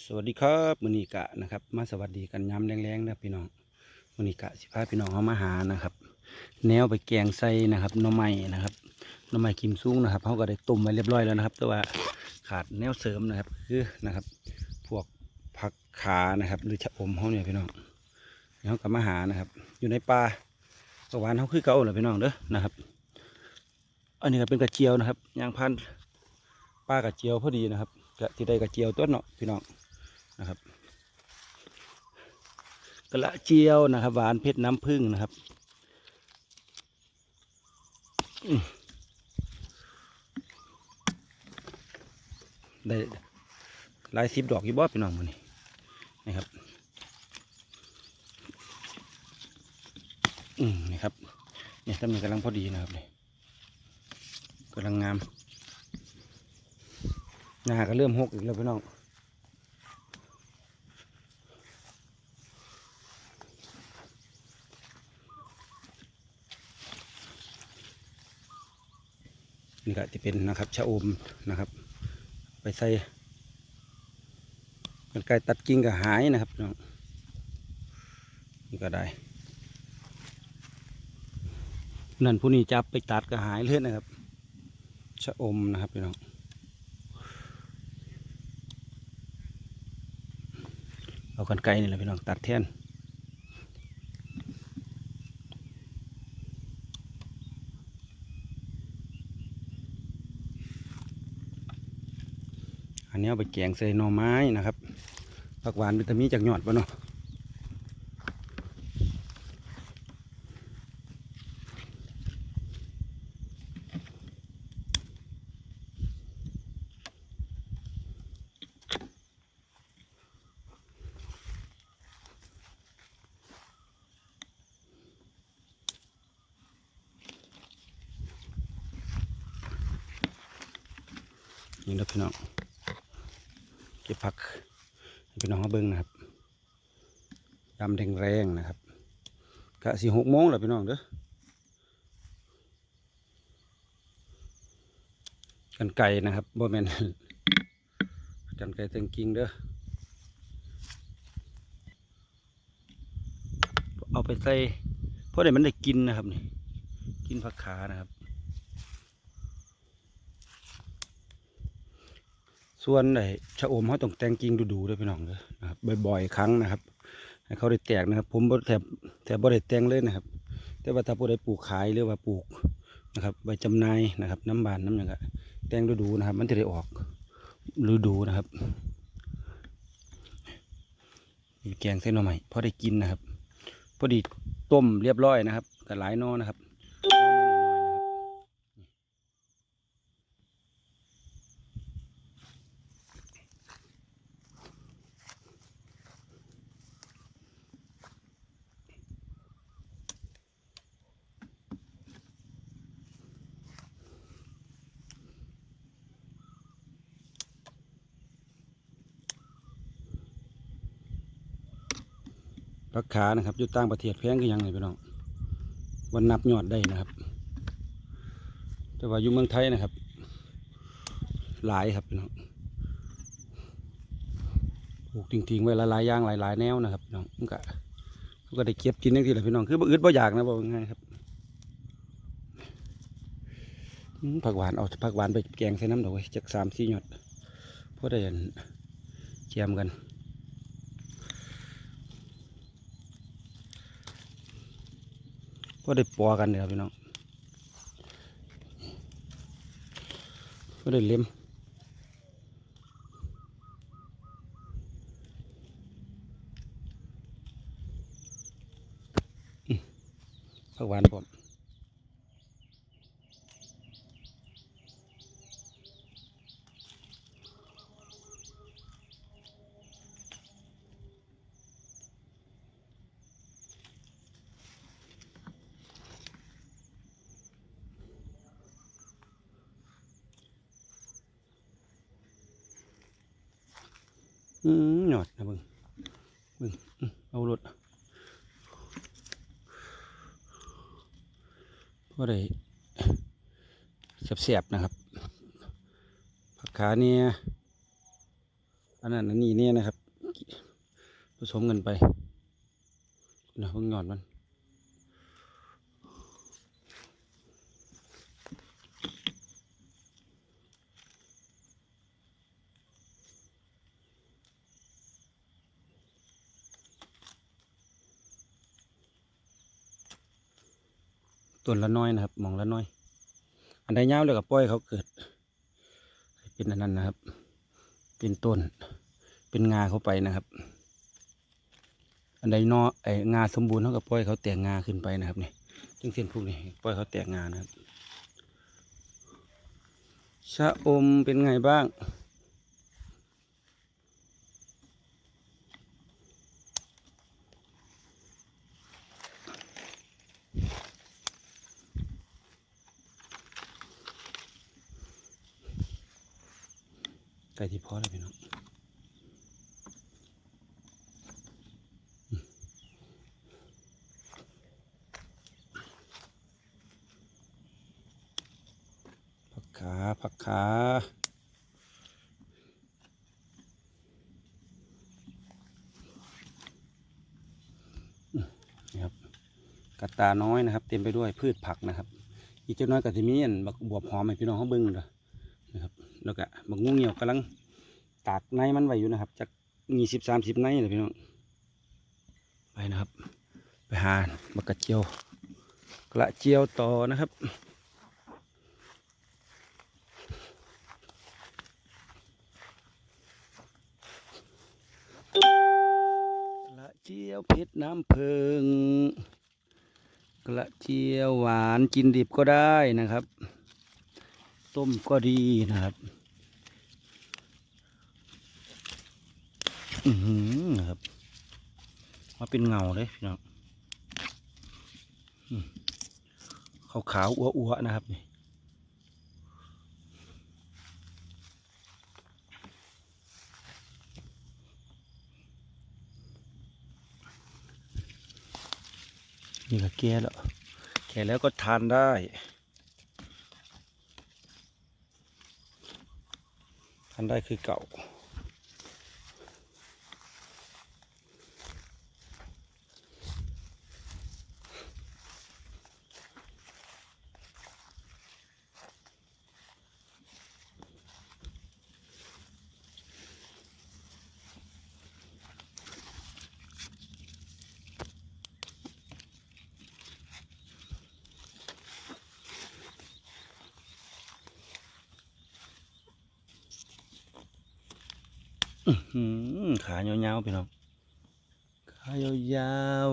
สวัสดีครับมือนีกะนะครับ มาสวัสดีกันย้ำแรงๆนะพี่น้องมือนีกะสิพาพี่น้องเขามาหานะครับ แนวไปแกงไส้นะครับน้ำไม้นะครับน้ำไม้กิมซุ้งนะครับเขาก็ได้ต้มไว้เรียบร้อยแล้วนะครับ แต่ว่าขาดแนวเสริมนะครับคือนะครับ พวกผักขานะครับ หรือชะอมเขาเนี่ยพี่น้องแล้วเขาก็มาหานะครับ อยู่ในป่าประวานเขาคือเก่าเลยพี่น้องเด้อนะครับ อันนี้ก็เป็นกระเจียวนะครับยางพันป้ากระเจียวพอดีนะครับกะที่ได้กระเจียวต้นเนาะพี่น้อง นะครับกระเจียวนะครับหวานเพชรน้ำผึ้งนะครับได้หลายสิบดอกอยู่บ่พี่น้องมันนี่นะครับอืมนี่ครับเนี่ยตำแหน่กำลังพอดีนะครับนี่กำลังงามหน้าก็เริ่มหกอีกแล้วพี่น้อง นี่ก็จะเป็นนะครับชะอมนะครับ ไปใส่กันไก่ตัดกิ่งก็หายนะครับน้องนี่ก็ได้นั่นผู้นี้จับไปตัดก็หายเลยนะครับชะอมนะครับพี่น้องเอากันไก่นี่แหละพี่น้องตัดแท่น นนี้เอาไปแกงใส่หน่อไม้นะครับผักหวานวิตามินจากหยอดปะเนาะนี่นะพี่น้อง เก็บผักพี่น้องเขาเบิ้งนะครับยำแดงแรงนะครับกะสี่หกโมงแล้วพี่น้องเด้อกันไก่นะครับบ่แมนกันไก่เต็งกิ้งเด้อเอาไปใส่เพราะเดี๋ยวมันได้กินนะครับนี่กินผักขานะครับ ส่วนไอ้ชะอมเขาต้องแต่งกิ่งดูๆด้วยพี่น้องเลยนะครับบ่อยๆครั้งนะครับให้เขาได้แตกนะครับ ผมบ่แถบแถบบ่ได้แต่งเลยนะครับ แต่ว่าถ้าผู้ใดปลูกขายหรือว่าปลูกนะครับไว้จำหนายนะครับ น้ำบานน้ำหยังก็แต่งดูๆนะครับ มันจะได้ออกฤดูนะครับแกงเส้นหน่อใหม่พอได้กินนะครับ พอดีต้มเรียบร้อยนะครับกับหลายนอนะครับหน่อน้อยๆนะครับ ราคานะครับอยู่ต่างประเทศแพงก็ยังไงพี่น้องวันนับยอดได้นะครับ แต่ว่าอยู่เมืองไทยนะครับ หลายครับพี่น้องปลูกทิ้งๆไว้หลายๆอย่างหลายๆแนวนะครับพี่น้องก็ก็ได้เก็บกินทั้งทีแหละพี่น้องคือบ่อึดบ่อยากนะบอกง่ายครับผักหวานเอาผักหวานไปแกงใส่น้ำดอกไว้จากสามสี่หยอดเพราะได้อันแจมกัน ได้ปอกันเนี่ยครับพี่น้องก็ได้เล็มผักหวานผม อืมหยอดนะบึงบึงเอารถก็ได้เสียบๆนะครับ ผักขาเนี่ยอันนั้นอันนี้เนี่ยนะครับ ผสมกันไปนะเพิ่งหยอดมัน ต้นละน้อยนะครับหมองละน้อย อันใดยาวเลยกับปล่อยเขาเกิด เป็นอันนั้นนะครับ เป็นต้น เป็นงาเข้าไปนะครับ อันใดนอไองาสมบูรณ์เท่ากับปล่อยเขาแตกงาขึ้นไปนะครับนี่จึงเส้นพวกนี้ปล่อยเขาแตกงานะครับชะอมเป็นไงบ้าง ก่ที่พอแล้วพี่น้องผักขาผักขาครับกระตาน้อยนะครับ เต็มไปด้วยพืชผักนะครับ อีกเจ้าน้อยก็จะมีอันบักบวบหอมให้พี่น้องเขาเบิ้งเลยนะครับ แล้วก็ บักงูเหี่ยวกำลังตากในมันไว้อยู่นะครับจากยี่สิบสามสิบในเลยพี่น้องไปนะครับ ไปหาบักกระเจียวกระเจียวต่อนะครับกระเจียวเพชรน้ำเพิงกระเจียวหวานกินดิบก็ได้นะครับ ต้มก็ดีนะครับ อือครับ มาเป็นเงาเลยพี่น้องขาวขาวๆอ้วอ้วนะครับนี่นี่ก็แก่แล้วแก่แล้วก็ทานได้ทานได้คือเก่า ขายาวๆไปน้องขายาว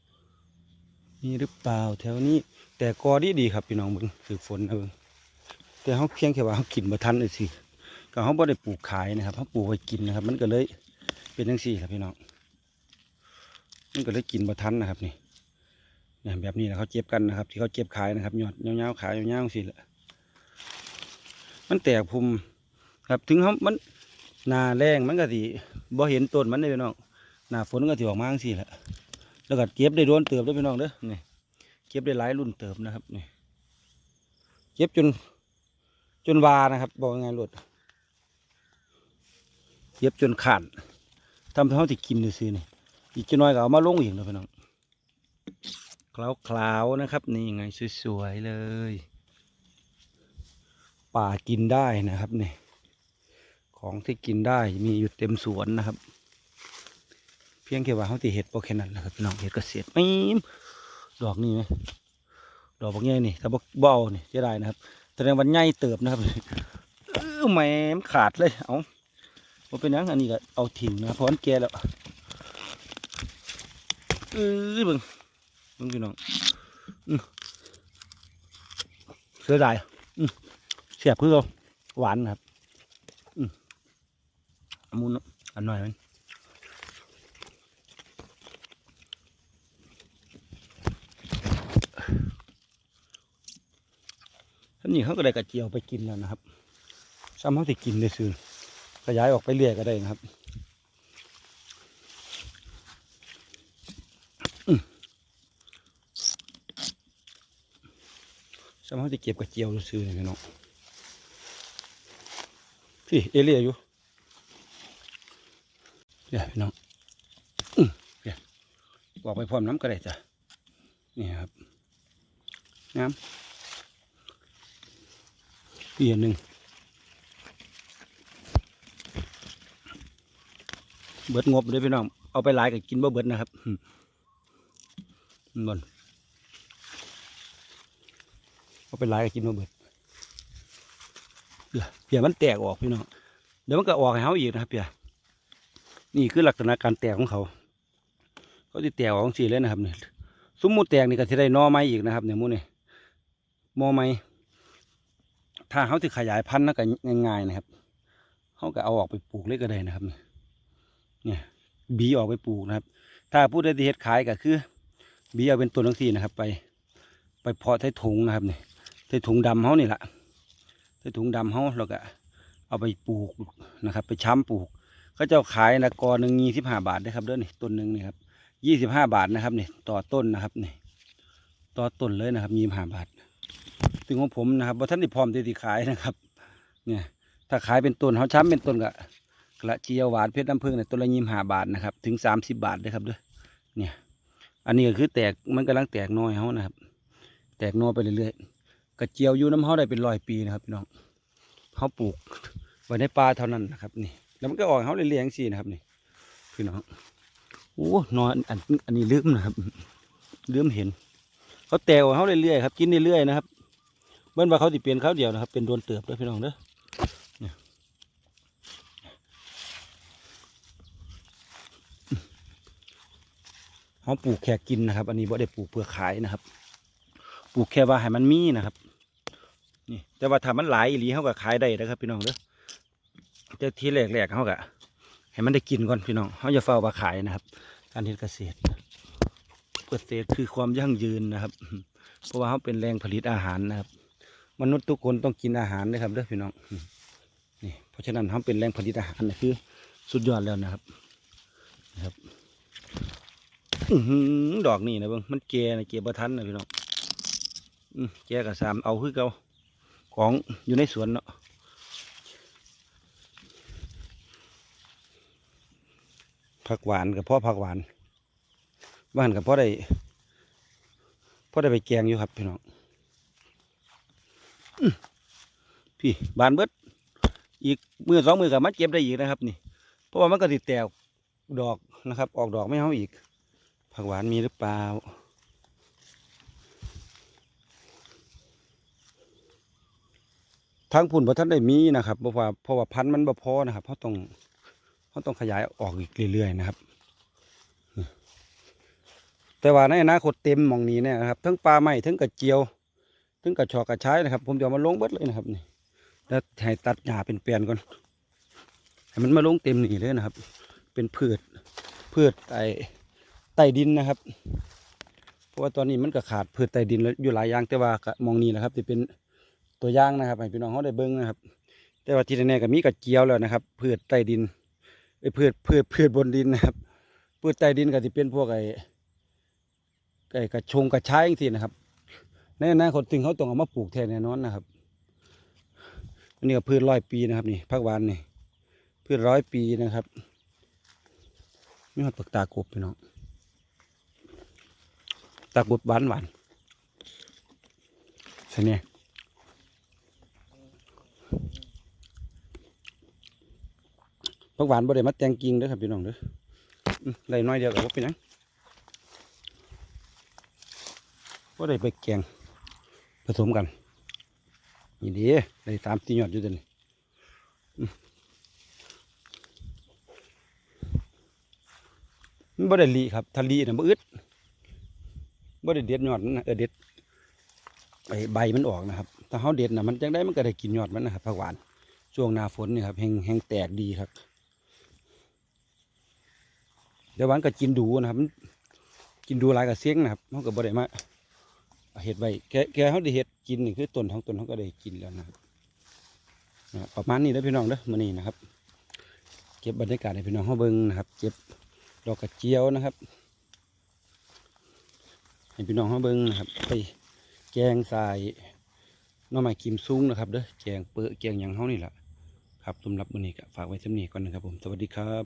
ๆมีหรือเปล่าแถวนี้ แต่กอดีดีๆครับพี่น้องเบิ่งคือฝนนะเบิ่งแต่เขาเพียงแค่ว่าเขากินบ่ทันเลยสิก็เขาบ่ได้ปลูกขายนะครับเขาปลูกไว้กินนะครับ มันก็เลยเป็นจังซี่ครับพี่น้องมันก็เลยกินบ่ทันนะครับนี่เนี่ยแบบนี้แหละเขาเจ็บกันนะครับ ที่เขาเจ็บขายนะครับยอดยาวๆขายยาวๆสิแหละมันแตกพุมครับถึงเขามัน นาแรงมันก็สิบ่เห็นต้นมันเลยพี่น้องหนาฝนก็สิออกมาจังซี่แหละแล้วก็เก็บได้โดนเติบด้วยพี่น้องเด้อนี่เก็บได้หลายรุ่นเติบนะครับนี่เก็บจน จนวานะครับ บอกยังไงหลุดเก็บจนขาดทำให้เขาติกินดูซินี่อีกจะน้อยก็เอามาลงอีกนะพี่น้องคลาวๆนะครับ นี่ไงสวยๆเลย ป่ากินได้นะครับนี่ ของที่กินได้มีอยู่เต็มสวนนะครับ เพียงแค่ว่าเขาติเห็ดโปแค่นั้นแหละครับพี่น้องเห็ดเกษตรไม่มดอกนี่ไหมดอกบางแง่นี่ถ้าบเบเอานี่จะได้นะครับแสดงวันใหญ่เติบนะครับเออแหมขาดเลยเอาว่าเป็นยังอันนี้ก็เอาถิ่งนะเพราะมันแก่แล้วเออเบิ่งเบิ่งพี่น้องเสียดายเสียบคือเราหวานนะครับ มุนอันหน่อยมันท่านนี้เขาก็ได้กระเจียวไปกินแล้วนะครับซ้ำเขาสิกินได้ซื้อขยายออกไปเรื่อยก็ได้นะครับอืมซ้ำเขาจะเก็บกระเจียวซื้อเลยพี่น้องพี่เอเลียอยู่ เดี๋ยวพี่น้องเดี๋ยวบอกไปพร้อมน้ำก็ได้จ้ะนี่ครับ น้ำเปียหนึ่งเบิดงบเลยพี่น้อง เอาไปหลายก็กินบ่เบิดนะครับนบนเอาไปหลายก็กินบ่เบิดเปียเปียมันแตกออกพี่น้อง เดี๋ยวมันก็ออกให้เขาอีกนะครับเปีย นี่คือลักษณะการแตกของเขา เขาที่แตกออกสีเลยนะครับเนี่ยสมมุติแตกนี่ก็จะได้นอไม้อีกนะครับเนี่ยมูนี่มอไม้ถ้าเขาจะขยายพันธุ์นะก็ง่ายๆนะครับเขาก็เอาออกไปปลูกเลยก็ได้นะครับเนี่ยเนี่ยบีออกไปปลูกนะครับ ถ้าผู้ใดที่เฮ็ดขายก็คือ บีเอาเป็นตัวทั้งสี่นะครับ ไป ไปเพาะใส่ถุงนะครับเนี่ยใส่ถุงดำเขานี่แหละใส่ถุงดำเขาแล้วก็เอาไปปลูกนะครับ ไปช้ำปลูก เขาเจ้าขายนะกอหนึ่งยี่สิบห้าบาทนะครับเด้อนี่ต้นหนึ่งนี่ครับยี่สิบห้าบาทนะครับนี่ต่อต้นนะครับนี่ต่อต้นเลยนะครับยี่สิบห้าบาทถึงของผมนะครับว่าท่านได้พร้อมที่จะขายนะครับเนี่ยถ้าขายเป็นต้นเขาช้ำเป็นต้นกะกระเจียวหวานเพชรน้ำผึ้งเนี่ยต้นละยี่สิบห้าบาทนะครับถึงสามสิบบาทเลยครับเด้อเนี่ยอันนี้ก็คือแตกมันกำลังแตกน้อยเขานะครับ แตกน้อยไปเรื่อยๆกระเจียวอยู่น้ำเขาได้เป็นร้อยปีนะครับพี่น้องเขาปลูกไว้ในป่าเท่านั้นนะครับนี่ แล้วมันก็ออกเขาเลี้ยงสินะครับนี่พี่น้องโอ้นอนอันอันนี้ลืมนะครับลืมเห็น เขาแตวเขาเรื่อยๆครับกินเรื่อยๆนะครับเบิ้นว่าเขาติเปลี่ยนข้าวเดียวนะครับ เป็นโดนเติบด้วยพี่น้องเด้อเนี่ยเขาปลูกแค่กินนะครับ อันนี้บ่ได้ปลูกเพื่อขายนะครับ ปลูกแค่ว่าให้มันมีนะครับ นี่ แต่ว่าถ้ามันหลายอีหลีเขาก็ขายได้นะครับ พี่น้องเด้อ แต่ทีแรกๆเขากะให้มันได้กินก่อนพี่น้องเขาจะเฝ้ามาขายนะครับ การเฮ็ดเกษตรเกษตรคือความยั่งยืนนะครับ เพราะว่าเขาเป็นแรงผลิตอาหารนะครับ มนุษย์ทุกคนต้องกินอาหารนะครับเด้อพี่น้องนี่เพราะฉะนั้นเขาเป็นแรงผลิตอาหารนี่คือ สุดยอดแล้วนะครับนะครับดอกนี่นะเบิ่งมันแก่นะแก่บ่ทันนะพี่น้องอื้อแกกับสามเอาคือเก่าของอยู่ในสวนเนาะ ผักหวานกับพ่อผักหวานบ้านกับพ่อได้พ่อได้ไปแกงอยู่ครับพี่น้องพี่บานเบิดอีกมือสองมือกับมาเก็บได้อีกนะครับ นี่ เพราะว่ามันก็ติดแตกดอกนะครับ ออกดอกไม่เอาอีก ผักหวานมีหรือเปล่าทางพุ่นพระท่านได้มีนะครับเพราะว่าเพราะว่าพันธุ์มันบ่พอนะครับเพราะต้อง เขาต้องขยายออกอีกเรื่อยๆนะครับ แต่ว่าในอนาคตเต็มมองนี้เนี่ยนะครับทั้งปลาไม้ทั้งกระเจียว ทั้งกระชอกกระชายนะครับ ผมจะเอามาลงเบิดเลยนะครับนี่แล้วให้ตัดหญ้าเป็นแปลนก่อนให้มันมาลงเต็มนี่เลยนะครับ เป็นพืชพืชไอใต้ดินนะครับ เพราะว่าตอนนี้มันก็ขาดพืชใต้ดินแล้วอยู่หลายอย่างแต่ว่ามองนี้นะครับจะเป็นตัวอย่างนะครับให้พี่น้องเขาได้เบิ้งนะครับ แต่ว่าที่แน่ๆก็มีกระเจียวแล้วนะครับพืชใต้ดิน ไอ้พืชพืชพืชบนดินนะครับ พืชใต้ดินก็จะเป็นพวกไอ้ไอ้กระชงกระชายอย่างสินะครับในอนาคตถึงเขาต้องเอามาปลูกแทนแน่นอนนะครับอันนี้ก็พืชร้อยปีนะครับนี่ผักวานนี่พืชร้อยปีนะครับมีหอดปักตากบพี่น้องตากบหวานหวานใช่เนี่ย ผักหวานบ่ได้มาแตงกิ่งเด้อครับพี่น้องเด้อได้น้อยเดียวก็บ่เป็นยังบ่ได้ไปแกงผสมกันนี่ดีได้สามสี่ยอดอยู่ตัวนี้มันบ่ได้ลีครับถ้าลีน่ะบ่อึดบ่ได้เด็ดยอดมันนะเออเด็ดใบใบมันออกนะครับถ้าเฮาเด็ดน่ะมันจังได้มันก็ได้กินยอดมันนะครับผักหวานช่วงหน้าฝนนี่ครับแห้งแห้งแตกดีครับ เดี๋ยววันก็กินดูนะครับมันกินดูหลายกับเสียงนะครับเขาก็บ่ได้มาเห็ดไว้แค่แค่เขาได้เห็ดกินนี่คือต้นของต้นเขาก็ได้กินแล้วนะครับนะประมาณนี้เด้อพี่น้องเด้อมื้อนี้นะครับ เก็บบรรยากาศให้พี่น้องเขาเบิ่งนะครับ เก็บดอกกระเจียวนะครับให้พี่น้องเขาเบิ่งนะครับไปแกงใส่หน้ำไม้กิมซุ้งนะครับเด้อแกงเปื้อแกงหยังเขานี่แหละครับสำหรับมื้อนี้ก็ฝากไว้สำนี้ก่อนนะครับผมสวัสดีครับ